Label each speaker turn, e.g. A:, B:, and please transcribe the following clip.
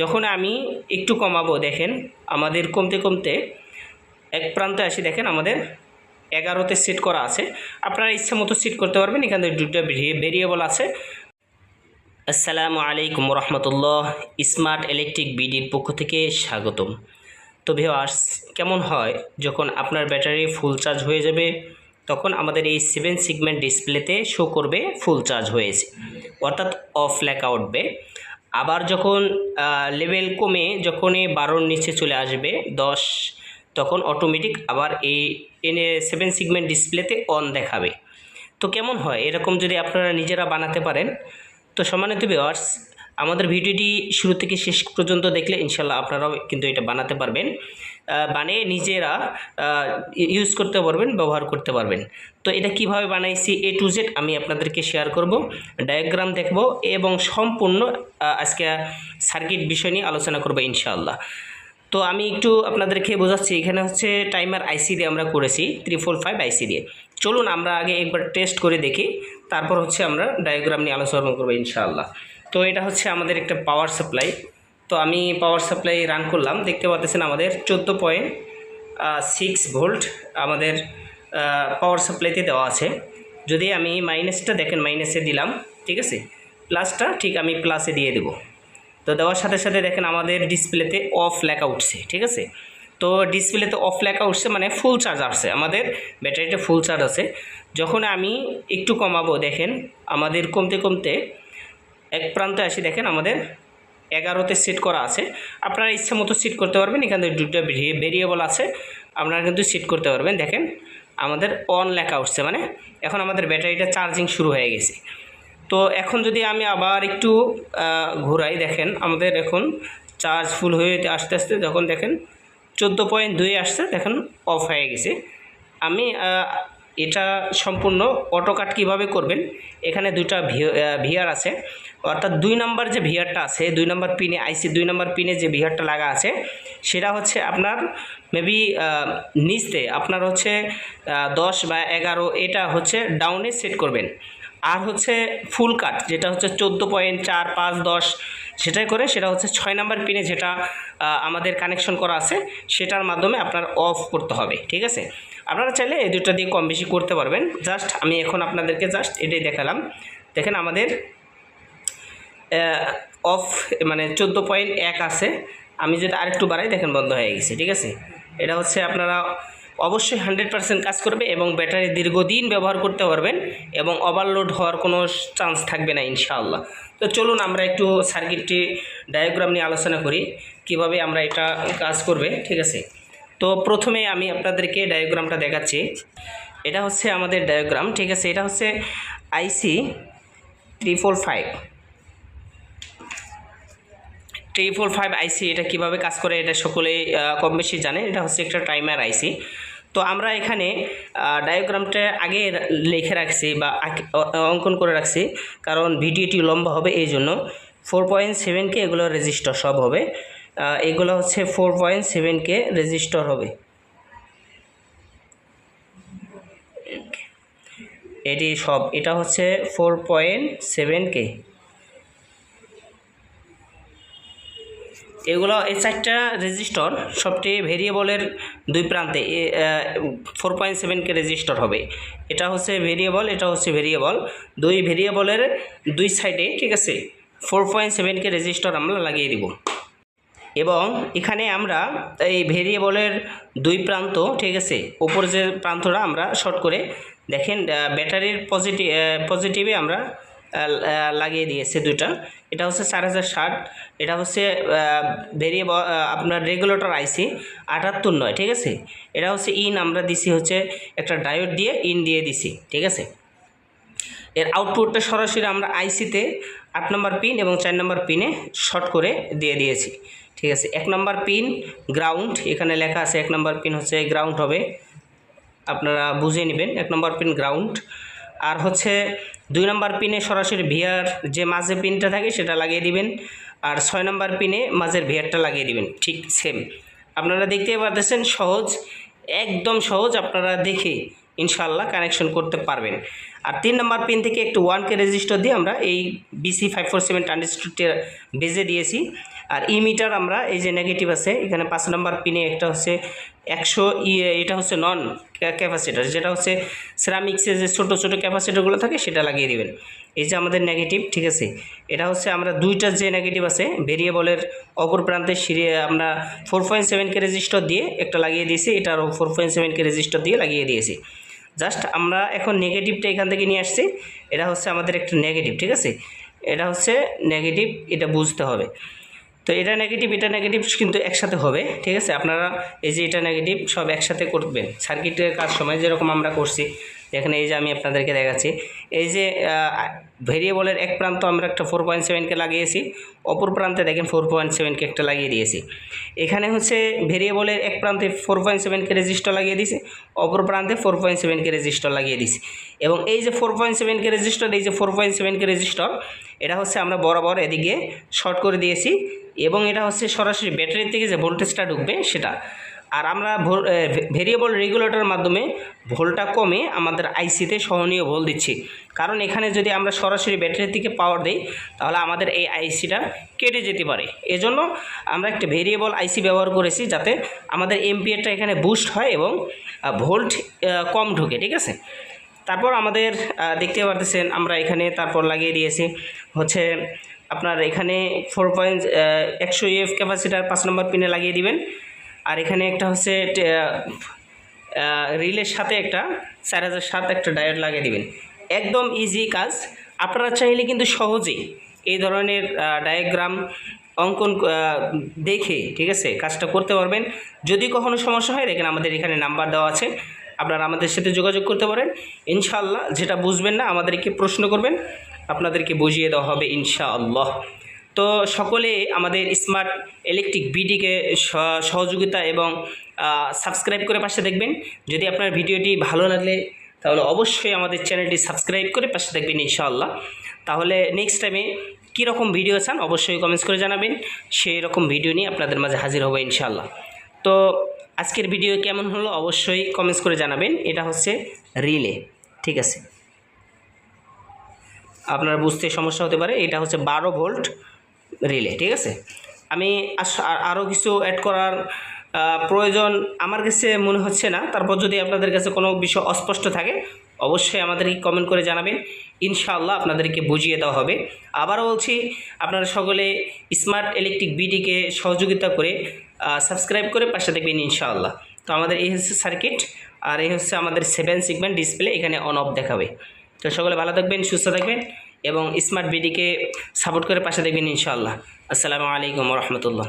A: যখন আমি একটু কমাবো, দেখেন, আমাদের কমতে কমতে এক প্রান্তে আসি, দেখেন, আমাদের এগারোতে সেট করা আছে। আপনারা ইচ্ছা মতো সেট করতে পারবেন, এখানে দুটো ভেরিয়েবল আছে। আসসালামু আলাইকুম রহমতুল্লাহ স্মার্ট ইলেকট্রিক বিডির পক্ষ থেকে স্বাগতম। তো ভিওয়ার্স কেমন হয়, যখন আপনার ব্যাটারি ফুল চার্জ হয়ে যাবে, তখন আমাদের এই সেভেন সিগমেন্ট ডিসপ্লেতে শো করবে ফুল চার্জ হয়েছে। অর্থাৎ অফ লেখা উঠবে আবার যখন লেভেল কমে যখন এই বারোর নিচে চলে আসবে, দশ, তখন অটোমেটিক আবার এই এনে সেভেন সিগমেন্ট ডিসপ্লেতে অন দেখাবে। তো কেমন হয়? এরকম যদি আপনারা নিজেরা বানাতে পারেন, তো সমানিত ভিওয়ার্স আমাদের ভিডিওটি শুরু থেকে শেষ পর্যন্ত দেখলে ইনশাল্লাহ আপনারাও কিন্তু এটা বানাতে পারবেন। বানিয়ে নিজেরা ইউজ করতে পারবেন, ব্যবহার করতে পারবেন। তো এটা কীভাবে বানাইছি এ টু জেড আমি আপনাদেরকে শেয়ার করব ডায়াগ্রাম দেখব এবং সম্পূর্ণ আজকে সার্কিট বিষয় নিয়ে আলোচনা করব ইনশাআল্লাহ তো আমি একটু আপনাদেরকে বোঝাচ্ছি, এখানে হচ্ছে টাইমার আইসি দিয়ে আমরা করেছি থ্রি ফোর ফাইভ আইসি দিয়ে। চলুন আমরা আগে একবার টেস্ট করে দেখি, তারপর হচ্ছে আমরা ডায়াগ্রাম নিয়ে আলোচনা করব ইনশাআল্লাহ তো এটা হচ্ছে আমাদের একটা পাওয়ার সাপ্লাই তো আমি পাওয়ার সাপ্লাই রান করলাম। দেখতে পাচ্ছেন আমাদের চোদ্দ পয়েন্ট সিক্স ভোল্ট আমাদের পাওয়ার সাপ্লাইতে দেওয়া আছে। যদি আমি মাইনাসটা দেখেন মাইনাসে দিলাম, ঠিক আছে? প্লাসটা ঠিক আমি প্লাসে দিয়ে দেবো। তো দেওয়ার সাথে সাথে দেখেন আমাদের ডিসপ্লেতে অফ লেখা উঠছে, ঠিক আছে? তো ডিসপ্লেতে অফ লেখা উঠছে মানে ফুল চার্জ আসছে। আমাদের ব্যাটারিটা ফুল চার্জ আছে। যখন আমি একটু কমাবো, দেখেন আমাদের কমতে কমতে এক প্রান্তে আসি দেখেন, আমাদের এগারোতে সেট করা আছে। আপনারা ইচ্ছা মতো সেট করতে পারবেন, এখান থেকে দুটো ভেরিয়েবল আছে, আপনারা কিন্তু সেট করতে পারবেন। দেখেন, আমাদের অন লেখা উঠছে মানে এখন আমাদের ব্যাটারিটা চার্জিং শুরু হয়ে গেছে। তো এখন যদি আমি আবার একটু ঘোরাই, দেখেন, আমাদের এখন চার্জ ফুল হয়ে আস্তে আস্তে যখন দেখেন, চোদ্দ পয়েন্ট দুই আসছে, দেখেন অফ হয়ে গেছে। আমি এটা সম্পূর্ণ অটো কাট কীভাবে করবেন? এখানে দুইটা ভিআর আছে। অর্থাৎ দুই নাম্বার যে ভিআরটা আছে, দুই নাম্বার পিনে আইসি দুই নাম্বার পিনে যে ভিআরটা লাগা আছে, সেটা হচ্ছে আপনার মেবি নিচতে আপনার হচ্ছে দশ বা এগারো, এটা হচ্ছে ডাউনে সেট করবেন। আর হচ্ছে ফুল কাট যেটা হচ্ছে চোদ্দ পয়েন্ট চার পাঁচ দশ, সেটাই করে সেটা হচ্ছে ছয় নাম্বার পিনে যেটা আমাদের কানেকশন করা আছে, সেটার মাধ্যমে আপনার অফ করতে হবে, ঠিক আছে? আপনারা চাইলে এই দুটো দিয়ে কম বেশি করতে পারবেন। জাস্ট আমি এখন আপনাদেরকে জাস্ট এটাই দেখালাম। দেখেন আমাদের অফ মানে চোদ্দ পয়েন্ট এক আছে। আমি যদি আরেকটু বাড়াই, দেখেন বন্ধ হয়ে গেছে, ঠিক আছে? এটা হচ্ছে আপনারা অবশ্যই হান্ড্রেড পার্সেন্ট কাজ করবে এবং ব্যাটারি দীর্ঘদিন ব্যবহার করতে পারবেন এবং ওভারলোড হওয়ার কোনো চান্স থাকবে না, ইনশাআল্লাহ। তো চলুন আমরা একটু সার্কিটটি ডায়াগ্রাম নিয়ে আলোচনা করি, কীভাবে আমরা এটা কাজ করবে, ঠিক আছে? তো প্রথমে আমি আপনাদেরকে ডায়াগ্রামটা দেখাচ্ছি। এটা হচ্ছে আমাদের ডায়াগ্রাম ঠিক আছে? এটা হচ্ছে IC three four five three four five IC এটা কীভাবে কাজ করে এটা সকলেই কম বেশি জানে। এটা হচ্ছে একটা টাইমার আইসি তো আমরা এখানে ডায়াগ্রামটা আগে লিখে রাখছি বা অঙ্কন করে রাখছি। কারণ ভিডিওটি লম্বা হবে এই জন্য ফোর পয়েন্ট সেভেনকে এগুলো রেজিস্টার সব হবে। এগুলো হচ্ছে ফোর পয়েন্ট সেভেনকে রেজিস্টার হবে। এটি সব, এটা হচ্ছে ফোর পয়েন্ট সেভেন কে এগুলো এই চারটা রেজিস্টর সবটি ভেরিয়েবলের দুই প্রান্তে ফোর পয়েন্ট সেভেনকে রেজিস্টর হবে। এটা হচ্ছে ভেরিয়েবল এটা হচ্ছে ভেরিয়েবল দুই ভেরিয়েবলের দুই সাইডে ঠিক আছে? ফোর পয়েন্ট সেভেনকে রেজিস্টর আমরা লাগিয়ে দিব। এবং এখানে আমরা এই ভেরিয়েবলের দুই প্রান্ত, ঠিক আছে? উপর যে প্রান্তটা আমরা শর্ট করে দেখেন ব্যাটারির পজিটিভ পজিটিভে আমরা লাগিয়ে দিয়েছে দুইটা। এটা হচ্ছে চার হাজার ষাট, এটা হচ্ছে ভেরিয়েবল আপনার রেগুলেটর আইসি আটাত্তর নয়, ঠিক আছে? এটা হচ্ছে ইন, আমরা দিছি হচ্ছে একটা ডায়োড দিয়ে ইন দিয়ে দিছি, ঠিক আছে? এর আউটপুটটা সরাসরি আমরা আইসিতে আট নম্বর পিন এবং চার নম্বর পিনে শর্ট করে দিয়ে দিয়েছি। ঠিক আছে, এক নম্বর পিন গ্রাউন্ড এখানে লেখা আছে এক নম্বর পিন হচ্ছে গ্রাউন্ড হবে। আপনারা বুঝে নেবেন, এক নম্বর পিন গ্রাউন্ড আর হচ্ছে দুই নম্বর পিনে সরাসরি ভিআর যে মাঝে পিনটা থাকে সেটা লাগিয়ে দিবেন, আর ছয় নম্বর পিনে মাঝের ভিআরটা লাগিয়ে দিবেন, ঠিক সেম আপনারা দেখতেই পারতেছেন, সহজ, একদম সহজ আপনারা দেখে ইনশাল্লাহ কানেকশন করতে পারবেন। আর তিন নম্বর পিন থেকে একটু ওয়ানকে রেজিস্টার দিয়ে আমরা এই বিসি ফাইভ ফোর সেভেন ট্রানজিস্টরটি বেজে দিয়েছি। আর ই মিটার আমরা, এই যে নেগেটিভ আছে, এখানে পাঁচ নম্বর পিনে একটা হচ্ছে একশো ই এটা হচ্ছে নন ক্যাপাসিটার যেটা হচ্ছে সিরামিক্সের যে ছোটো ছোটো ক্যাপাসিটারগুলো থাকে, সেটা লাগিয়ে দিবেন। এই যে আমাদের নেগেটিভ ঠিক আছে? এটা হচ্ছে আমরা দুইটা যে নেগেটিভ আছে ভেরিয়েবলের অপর প্রান্তে সিরিয়ে আমরা four point seven K register দিয়ে একটা লাগিয়ে দিয়েছি এটারও four point seven K register দিয়ে লাগিয়ে দিয়েছি। জাস্ট আমরা এখন নেগেটিভটা এখান থেকে নিয়ে আসছি, এটা হচ্ছে আমাদের একটা নেগেটিভ ঠিক আছে? এটা হচ্ছে নেগেটিভ এটা বুঝতে হবে। তো এটা নেগেটিভ এটা নেগেটিভ কিন্তু একসাথে হবে, ঠিক আছে? আপনারা এই যে এটা নেগেটিভ সব একসাথে করবেন। সার্কিটের কাজ সময় যেরকম আমরা করছি এখানে এই যে আমি আপনাদেরকে দেখাচ্ছি। এই যে ভেরিয়েবলের এক প্রান্ত আমরা একটা ফোর পয়েন্ট সেভেনকে লাগিয়েছি, অপর প্রান্তে দেখেন ফোর পয়েন্ট সেভেনকে একটা লাগিয়ে দিয়েছি। এখানে হচ্ছে ভেরিয়েবলের এক প্রান্তে ফোর পয়েন্ট সেভেনকে রেজিস্টার লাগিয়ে দিয়েছি, অপর প্রান্তে ফোর পয়েন্ট সেভেনকে রেজিস্টার লাগিয়ে দিয়েছি। এবং এই যে ফোর পয়েন্ট সেভেনকে রেজিস্টার এই যে ফোর পয়েন্ট সেভেনকে রেজিস্টার এটা হচ্ছে আমরা বরাবর এদিকে শর্ট করে দিয়েছি। এবং এটা হচ্ছে সরাসরি ব্যাটারির থেকে যে ভোল্টেজটা ঢুকবে সেটা। আর আমরা ভেরিয়েবল রেগুলেটরের মাধ্যমে ভোল্টটা কমে আমাদের আইসিতে সহনীয় ভোল দিচ্ছি। কারণ এখানে যদি আমরা সরাসরি ব্যাটারির থেকে পাওয়ার দিই, তাহলে আমাদের এই আইসিটা কেটে যেতে পারে। এজন্য আমরা একটা ভেরিয়েবল আইসি ব্যবহার করেছি যাতে আমাদের এমপিএরটা এখানে বুস্ট হয় এবং ভোল্ট কম ঢুকে, ঠিক আছে? তারপর আমাদের দেখতে পারতেছেন আমরা এখানে তারপর লাগিয়ে দিয়েছি। হচ্ছে আপনার এখানে ফোর পয়েন্ট একশো ইএফ ক্যাপাসিটার পাঁচ নম্বর পিনে লাগিয়ে দিবেন। আর এখানে একটা হচ্ছে রিলের সাথে একটা চার হাজার সাত একটা ডায়োড লাগিয়ে দিবেন। একদম ইজি কাজ। আপনারা চাইলে কিন্তু সহজেই এই ধরনের ডায়াগ্রাম অঙ্কন দেখে, ঠিক আছে, কাজটা করতে পারবেন। যদি কখনো সমস্যা হয়, দেখেন আমাদের এখানে নাম্বার দেওয়া আছে। আপনারা আমাদের সাথে যোগাযোগ করতে পারেন। ইনশাআল্লাহ, যেটা বুঝবেন না, আমাদেরকে প্রশ্ন করবেন। আপনাদেরকে বুঝিয়ে দেওয়া হবে, ইনশাআল্লাহ। তো সকলে আমাদের স্মার্ট ইলেকট্রিক বিডিকে সহযোগিতা এবং সাবস্ক্রাইব করে পাশে দেখবেন। যদি আপনার ভিডিওটি ভালো লাগলে তাহলে অবশ্যই আমাদের চ্যানেলটি সাবস্ক্রাইব করে পাশে দেখবেন ইনশাআল্লাহ। তাহলে নেক্সট টাইমে কীরকম ভিডিও চান, অবশ্যই কমেন্টস করে জানাবেন। সেই রকম ভিডিও নিয়ে আপনাদের মাঝে হাজির হব ইনশাআল্লাহ। তো আজকের ভিডিও কেমন হলো, অবশ্যই কমেন্টস করে জানাবেন। এটা হচ্ছে রিলে ঠিক আছে? আপনার বুঝতে সমস্যা হতে পারে। এটা হচ্ছে বারো ভোল্ট রিলে, ঠিক আছে? আমি আরও কিছু অ্যাড করার প্রয়োজন আমার কাছে মনে হচ্ছে না। তারপর যদি আপনাদের কাছে কোনো বিষয় অস্পষ্ট থাকে, অবশ্যই আমাদেরকে কমেন্ট করে জানাবেন। ইনশাআল্লাহ আপনাদেরকে বুঝিয়ে দেওয়া হবে। আবারও বলছি, আপনারা সকলে স্মার্ট ইলেকট্রিক বিডিকে সহযোগিতা করে সাবস্ক্রাইব করে পাশে দেখবেন ইনশাআল্লাহ। তো আমাদের এই হচ্ছে সার্কিট আর এই হচ্ছে আমাদের সেভেন সিগমেন্ট ডিসপ্লে এখানে অন অফ দেখাবে। তো সকলে ভালো থাকবেন, সুস্থ থাকবেন। এবং স্মার্ট বিডিকে সাপোর্ট করে পাশে দেখবেন ইনশাআল্লাহ। আসসালামু আলাইকুম রহমতুল্লাহ।